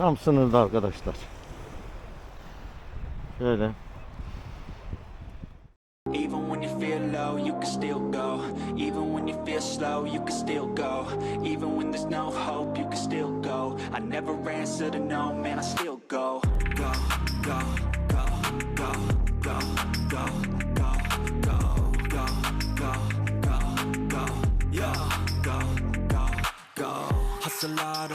Tam sınırda arkadaşlar. Şöyle. Even when you feel low, you can still go. Even when you feel slow, you can still go. Even when there's no hope, you can still go. I never answer to no, man, I still go. Go, go, go, go, go, go, go, go, go, go, go, go, yeah, go, go, go. Hustle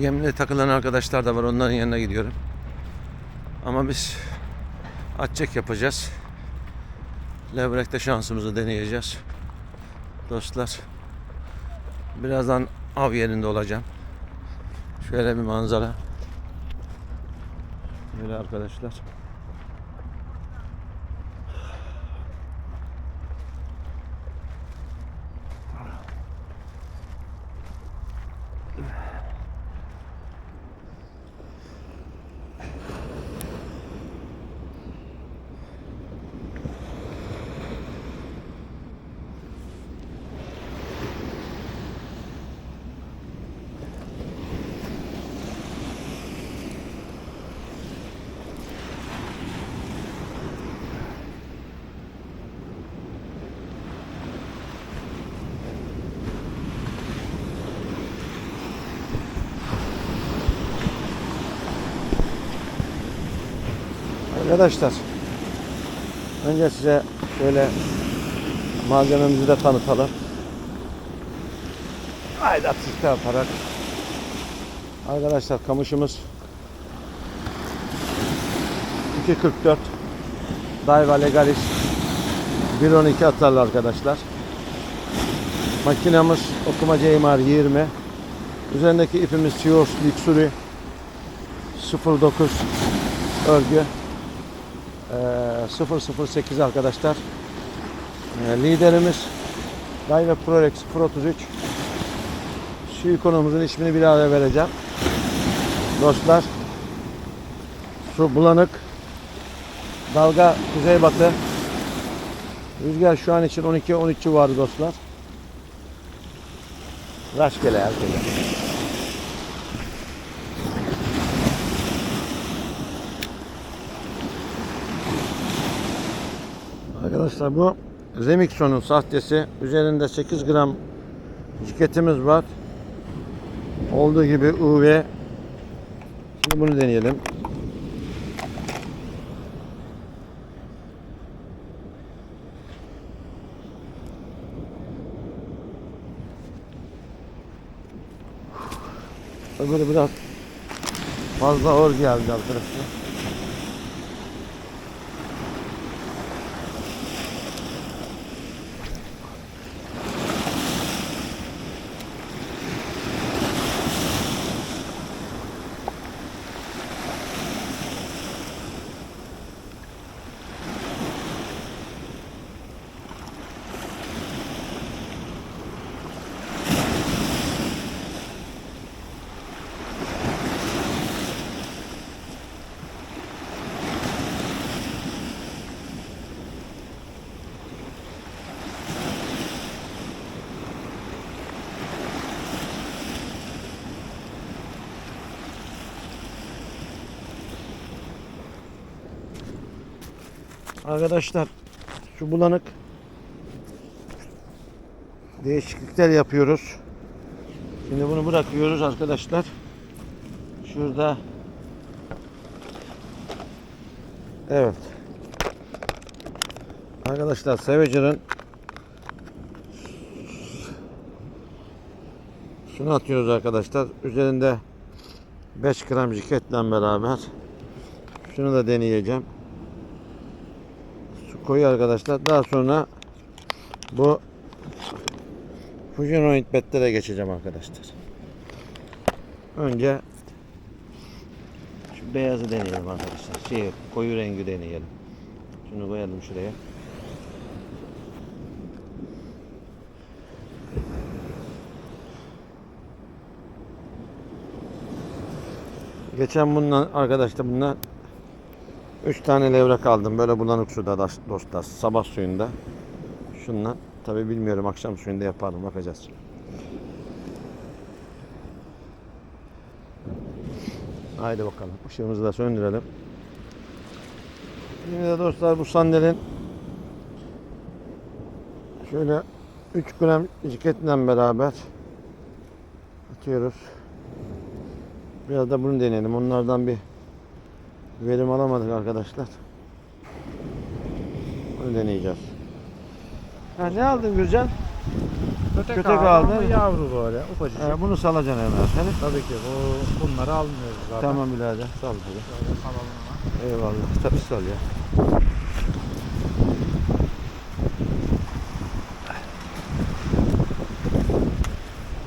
gemide takılan arkadaşlar da var. Onların yanına gidiyorum. Ama biz atçek yapacağız. Levrek'te şansımızı deneyeceğiz. Dostlar. Birazdan av yerinde olacağım. Şöyle bir manzara. Böyle arkadaşlar. Arkadaşlar önce size şöyle malzememizi de tanıtalım. Haydi atışta yaparak. Arkadaşlar kamışımız 2.44 Daiwa Legalis 1.12 atarlı arkadaşlar. Makinamız okuma CMR 20. Üzerindeki ipimiz Sios Lixuri 09 örgü. Ee, 008 arkadaşlar. Liderimiz Daiwa Prorex Pro 33. Şu ikonumuzun ismini bir daha vereceğim. Dostlar. Su bulanık. Dalga kuzeybatı. Rüzgar şu an için 12-13 civarı dostlar. Rastgele herkese. Arkadaşlar bu Remixon'un sahtesi. Üzerinde 8 gram ciketimiz var. Olduğu gibi UV. Şimdi bunu deneyelim. Öbürü biraz fazla ağır geldi arkadaşlar. Arkadaşlar şu bulanık değişiklikler yapıyoruz. Şimdi bunu bırakıyoruz arkadaşlar. Şurada Evet. Arkadaşlar Savager'ın şunu atıyoruz arkadaşlar. Üzerinde 5 gram jiketle beraber şunu da deneyeceğim koyu arkadaşlar. Daha sonra bu Fujinoid betlere geçeceğim arkadaşlar. Önce beyazı deneyelim arkadaşlar. Şey, koyu rengi deneyelim. Şunu koyalım şuraya. Geçen bundan arkadaşlar bundan 3 tane levrek aldım. Böyle bulanık suda dost- dostlar. Sabah suyunda. Şundan. Tabi bilmiyorum akşam suyunda yaparım. Bakacağız. Haydi bakalım. Işığımızı da söndürelim. Şimdi de dostlar bu sandalyenin şöyle 3 gram ciketle beraber atıyoruz. Biraz da bunu deneyelim. Onlardan bir verim alamadık arkadaşlar. Bunu deneyeceğiz. Ha, ne aldın Gürcan? Kötek, Kötek abi aldı, ama yavru böyle ufacık. Ha, bunu salacaksın hemen. Hani? Tabii ki bu bunları almıyoruz zaten. Tamam birader. Sal. Böyle salalım ama. Eyvallah. Tabii sal ya.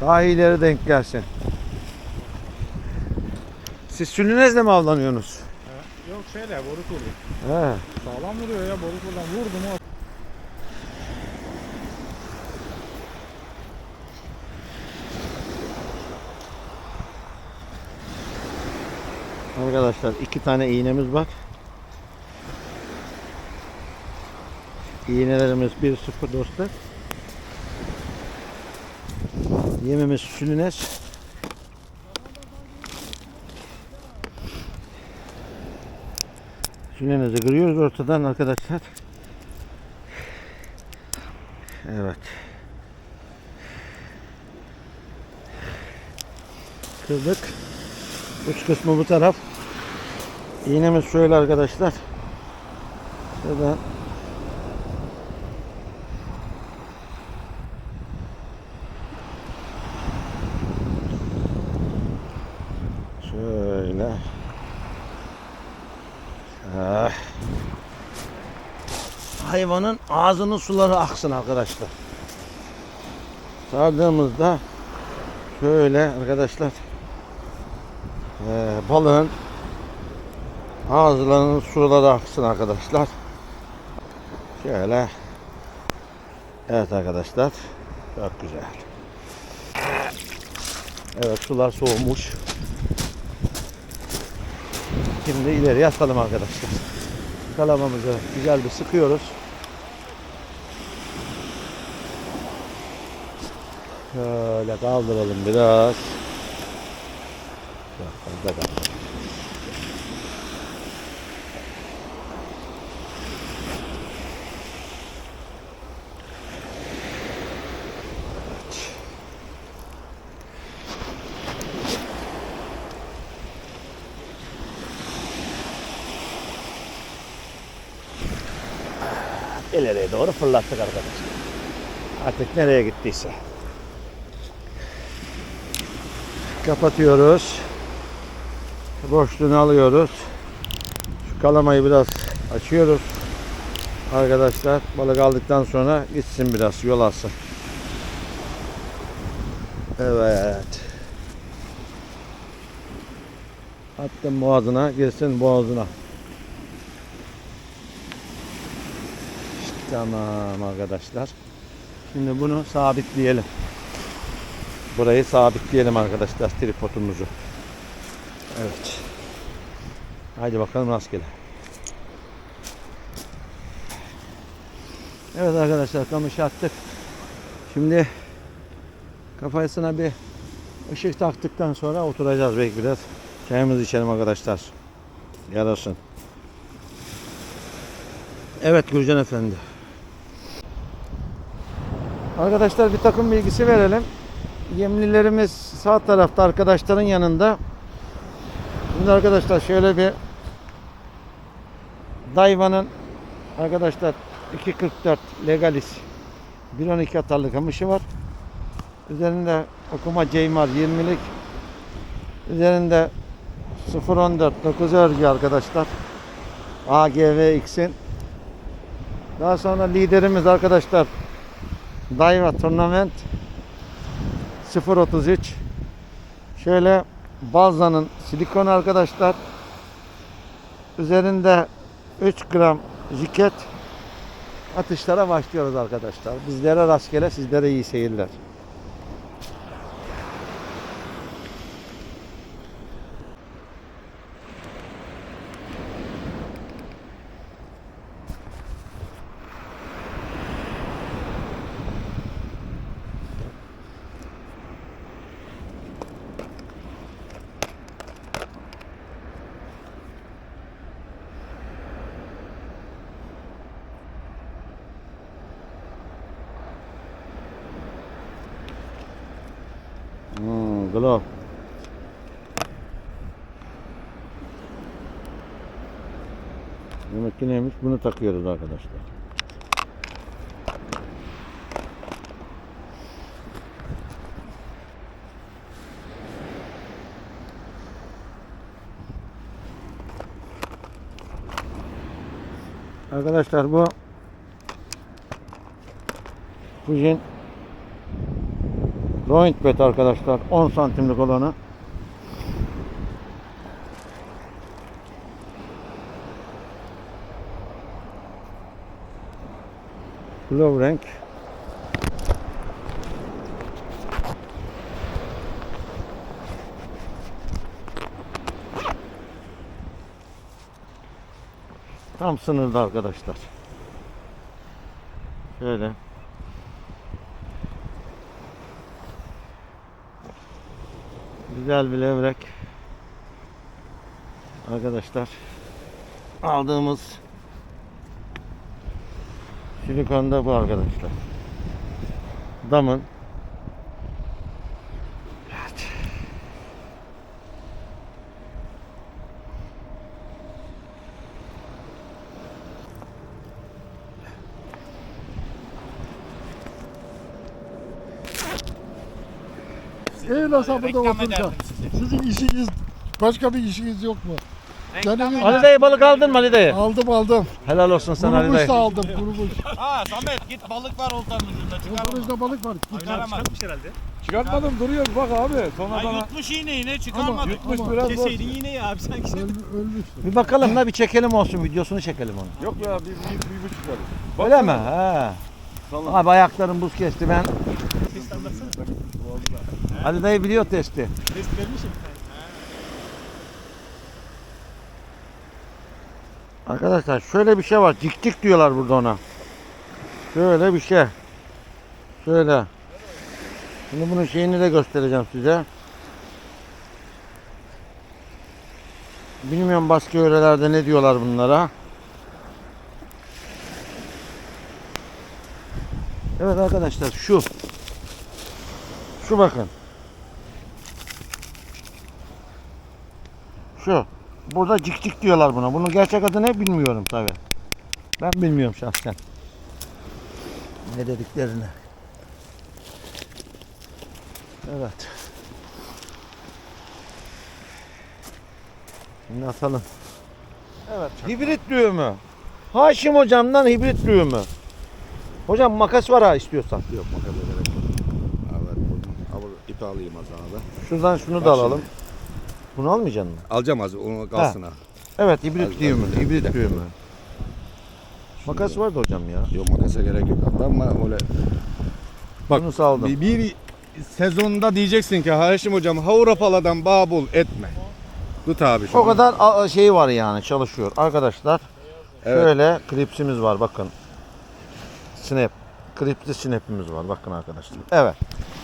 Daha iyileri denk gelsin. Siz sülünezle mi avlanıyorsunuz? Yok şeyle boru kurdu. He. Sağlam vuruyor ya boru kurdan vurdu mu Arkadaşlar iki tane iğnemiz var. İğnelerimiz 1-0 dostlar. Yemimiz sülünes. Sülünezi kırıyoruz ortadan arkadaşlar. Evet. Kırdık. Uç kısmı bu taraf. İğnemiz şöyle arkadaşlar. Şurada Şöyle. Ah. Hayvanın ağzının suları aksın arkadaşlar. Sardığımızda şöyle arkadaşlar ee, balığın ağızlarının suları aksın arkadaşlar. Şöyle. Evet arkadaşlar. Çok güzel. Evet sular soğumuş. Şimdi ileri atalım arkadaşlar. Kalamamızı güzel bir sıkıyoruz. Şöyle kaldıralım biraz. Çok fazla kaldı. Evet. İleriye doğru fırlattık arkadaşlar. Artık nereye gittiyse. Kapatıyoruz. Boşluğunu alıyoruz. Şu kalamayı biraz açıyoruz. Arkadaşlar balık aldıktan sonra gitsin biraz yol alsın. Evet. Attım boğazına girsin boğazına. Tamam arkadaşlar. Şimdi bunu sabitleyelim. Burayı sabitleyelim arkadaşlar tripodumuzu. Evet. Haydi bakalım rastgele. Evet arkadaşlar kamışı attık. Şimdi kafasına bir ışık taktıktan sonra oturacağız belki biraz. Çayımızı içelim arkadaşlar. Yarasın. Evet Gürcan Efendi. Arkadaşlar bir takım bilgisi verelim. Yemlilerimiz sağ tarafta arkadaşların yanında. Şimdi arkadaşlar şöyle bir Daiwa'nın arkadaşlar 2.44 Legalis 1.12 atarlı kamışı var. Üzerinde okuma Ceymar 20'lik. Üzerinde 0.14 9 örgü arkadaşlar. AGVX'in. Daha sonra liderimiz arkadaşlar Daiwa Tournament 0.33 Şöyle Balza'nın silikon arkadaşlar Üzerinde 3 gram jiket atışlara başlıyoruz arkadaşlar. Bizlere rastgele sizlere iyi seyirler. Glove. Demek ki neymiş? Bunu takıyoruz arkadaşlar. Arkadaşlar bu Fujin Joint bed arkadaşlar 10 santimlik olanı. Glove renk. Tam sınırda arkadaşlar. Şöyle. Güzel bir levrek. Arkadaşlar aldığımız silikon da bu arkadaşlar. Damın Eğil burada oturacağım. Sizin işiniz, başka bir işiniz yok mu? Canınız Ali dayı balık aldın mı Ali dayı? aldım aldım. Helal olsun sana Ali Kurumuş dayı. da aldım, kurumuş. Ha Samet git balık var oltanın ucunda çıkar. Kurumuşta balık var. Çıkaramaz. Çıkartmadım duruyor bak abi. Sonra Ha, bana yutmuş yine yine çıkarmadı. Yutmuş biraz Keseydin yine ya abi sanki. Öl, ölmüştü. Bir bakalım da bir çekelim olsun videosunu çekelim onu. Yok ya bir, bir, bir buçuk var. Öyle mi? He. Abi ayaklarım buz kesti ben. Ali dayı biliyor testi. Test vermişim. Arkadaşlar şöyle bir şey var. Cik cik diyorlar burada ona. Şöyle bir şey. Şöyle. Şimdi bunun şeyini de göstereceğim size. Bilmiyorum başka yörelerde ne diyorlar bunlara. Evet arkadaşlar şu. Şu bakın. Şu. Burada cik cik diyorlar buna. Bunun gerçek adı ne bilmiyorum tabi. Ben bilmiyorum şahsen. Ne dediklerini. Evet. Şimdi atalım. Evet. Hibrit düğümü. Haşim hocamdan hibrit düğümü. Hocam makas var ha istiyorsan. Yok makara gerek yok. Evet buldum. Abi ipi alayım az abi. Şuradan şunu da Bak alalım. Bunu almayacaksın mı? Alacağım az onu kalsın ha. Evet hibrit Az- düğümü. az- Hibrit bir düğümü. Makas vardı hocam ya. Yok makasa gerek yok ama öyle. Bak, Bunu saldım. Bir, bir sezonda diyeceksin ki Haşim hocam havurapaladan bağ bul etme. Tut abi şunu. O kadar şey var yani çalışıyor. Arkadaşlar Evet. şöyle klipsimiz var bakın. Snap. Klipli snap'imiz var bakın arkadaşlar. Evet.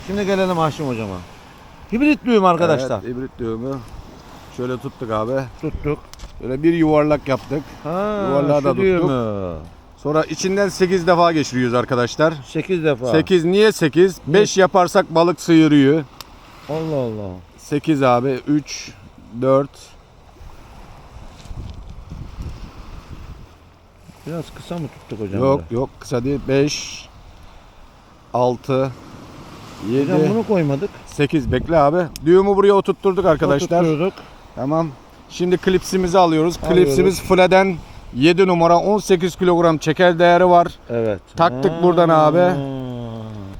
Şimdi gelelim Haşim hocama. Hibrit düğüm arkadaşlar. Evet, ibrit düğümü. Şöyle tuttuk abi. Tuttuk. Böyle bir yuvarlak yaptık. Ha, Yuvarlağı da tuttuk. düğümü. Sonra içinden 8 defa geçiriyoruz arkadaşlar. 8 defa. 8 niye 8? 5 yaparsak balık sıyırıyor. Allah Allah. 8 abi. 3 4 Biraz kısa mı tuttuk hocam? Yok böyle? yok kısa değil. 5 6 7 Hocam bunu koymadık. 8 bekle abi. Düğümü buraya oturtturduk arkadaşlar. Oturtuyorduk. Tamam. Şimdi klipsimizi alıyoruz. Alıyoruz. Klipsimiz Fle'den 7 numara 18 kilogram çeker değeri var. Evet. Taktık buradan abi.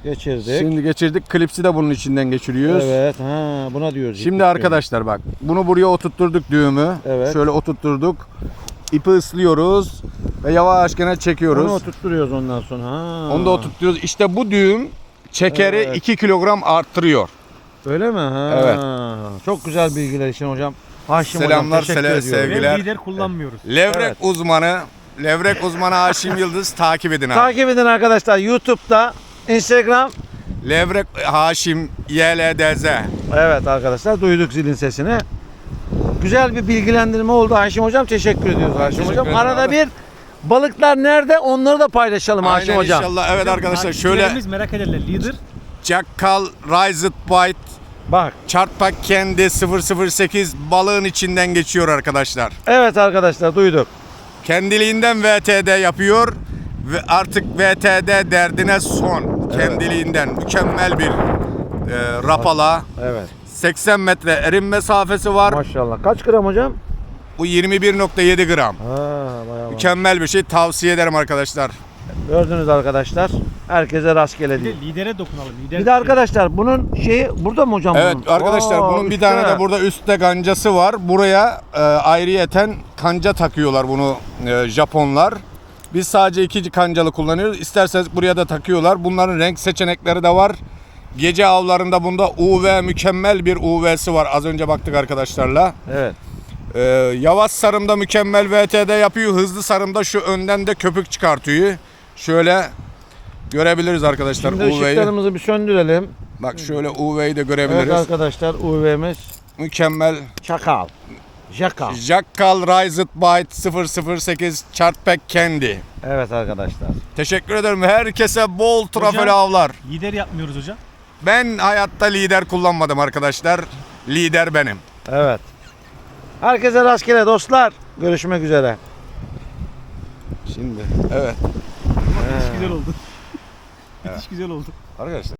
Geçirdik. Şimdi geçirdik. Klipsi de bunun içinden geçiriyoruz. Evet. Ha, buna diyoruz. Şimdi arkadaşlar bak bunu buraya oturtturduk düğümü. Evet. Şöyle oturtturduk. ipi ıslıyoruz ve yavaş gene çekiyoruz. Onu oturtturuyoruz ondan sonra. Ha. Onu da oturtuyoruz. İşte bu düğüm çekeri Evet. 2 kilogram arttırıyor. Öyle mi? Ha. Evet. Çok güzel bilgiler için hocam. Haşim Selamlar, hocam teşekkür sele- ediyorum. sevgiler. Ve lider kullanmıyoruz. Levrek Evet. uzmanı, levrek uzmanı Haşim Yıldız takip edin abi. Takip edin arkadaşlar YouTube'da, Instagram. Levrek Haşim YLDZ. Evet arkadaşlar duyduk zilin sesini. Güzel bir bilgilendirme oldu Haşim hocam. Teşekkür ediyoruz Haşim teşekkür hocam. ederim Arada abi. bir balıklar nerede onları da paylaşalım Haşim Aynen hocam. inşallah. Evet arkadaşlar şöyle Takipçilerimiz merak ederler. Lider Jackal Rised Bite Bak. Çarpmak kendi 008 balığın içinden geçiyor arkadaşlar. Evet arkadaşlar duyduk. Kendiliğinden VTD yapıyor ve artık VTD derdine son. Kendiliğinden mükemmel bir e, rapala. Evet. 80 metre erim mesafesi var. Maşallah. Kaç gram hocam? Bu 21.7 gram. Ha, bayağı Mükemmel bir şey tavsiye ederim arkadaşlar. Gördünüz arkadaşlar. Herkese rastgele bir değil. de lidere dokunalım. Lider Bir de arkadaşlar bunun şeyi burada mı hocam? Evet bunun? arkadaşlar Aa, bunun bir üstte. tane de burada üstte kancası var. Buraya e, ayrıyeten kanca takıyorlar bunu e, Japonlar. Biz sadece iki kancalı kullanıyoruz. İsterseniz buraya da takıyorlar. Bunların renk seçenekleri de var. Gece avlarında bunda UV mükemmel bir UV'si var. Az önce baktık arkadaşlarla. Evet. E, yavaş sarımda mükemmel VTD yapıyor. Hızlı sarımda şu önden de köpük çıkartıyor. Şöyle görebiliriz arkadaşlar Şimdi UV'yi. ışıklarımızı bir söndürelim. Bak şöyle UV'yi de Evet görebiliriz. arkadaşlar UV'miz Mükemmel çakal. Jakal. Jackal Rised Bite 008 Chartback Candy. Evet arkadaşlar. Teşekkür ederim. Herkese bol trafeli Hocam- avlar. lider yapmıyoruz hocam. Ben hayatta lider kullanmadım arkadaşlar. Lider benim. Evet. Herkese rastgele dostlar. Görüşmek üzere. Şimdi evet güzel oldu. Müthiş güzel oldu. arkadaşlar